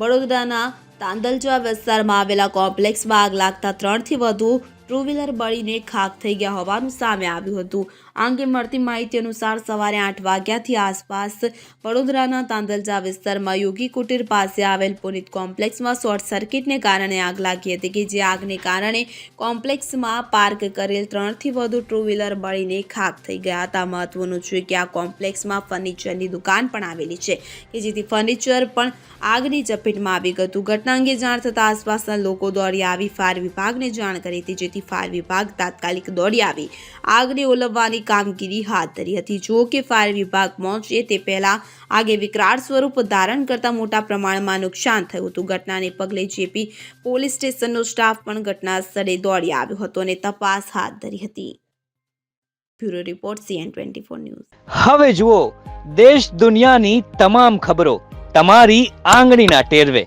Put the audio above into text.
વડોદરાના તાંદલજા વિસ્તારમાં આવેલા કોમ્પ્લેક્સમાં આગ લાગતા ત્રણથી વધુ ટુ વ્હીલર બળીને ખાક થઈ ગયા હોવાનું સામે આવ્યું હતું. આ અંગે મળતી માહિતી અનુસાર સવારે આઠ વાગ્યાથી આસપાસ વડોદરાના તાંદલજા વિસ્તારમાં યોગી કુટીર પાસે આવેલ પુનિત કોમ્પ્લેક્સમાં શોર્ટ સર્કિટને કારણે આગ લાગી હતી કે જે આગને કારણે કોમ્પ્લેક્સમાં પાર્ક કરેલ ત્રણથી વધુ ટુ વ્હીલર બળીને ખાક થઈ ગયા હતા. મહત્વનું છે કે આ કોમ્પ્લેક્સમાં ફર્નિચરની દુકાન પણ આવેલી છે કે જેથી ફર્નિચર પણ આગની ચપેટમાં આવી ગયું ઘટના અંગે જાણ થતાં આસપાસના લોકો દોડી આવી ફાયર વિભાગને જાણ કરી હતી જેથી ફાયર વિભાગ તાત્કાલિક દોડી આવી. આગને ઓલવવાની કામગીરી હાથ ધરી હતી. જો કે ફાયર વિભાગ પહોંચે તે પહેલા આગે વિકરાળ સ્વરૂપ ધારણ કરતા મોટા પ્રમાણમાં નુકસાન થયું હતું. ઘટનાને પગલે જેપી પોલીસ સ્ટેશનનો સ્ટાફ પણ ઘટના સ્થળે દોડી આવ્યો હતો અને તપાસ હાથ ધરી હતી. Bureau report CN twenty news. હવે જુઓ, દેશ દુનિયાની તમામ ખબરો તમારી આંગળીના ટેરવે.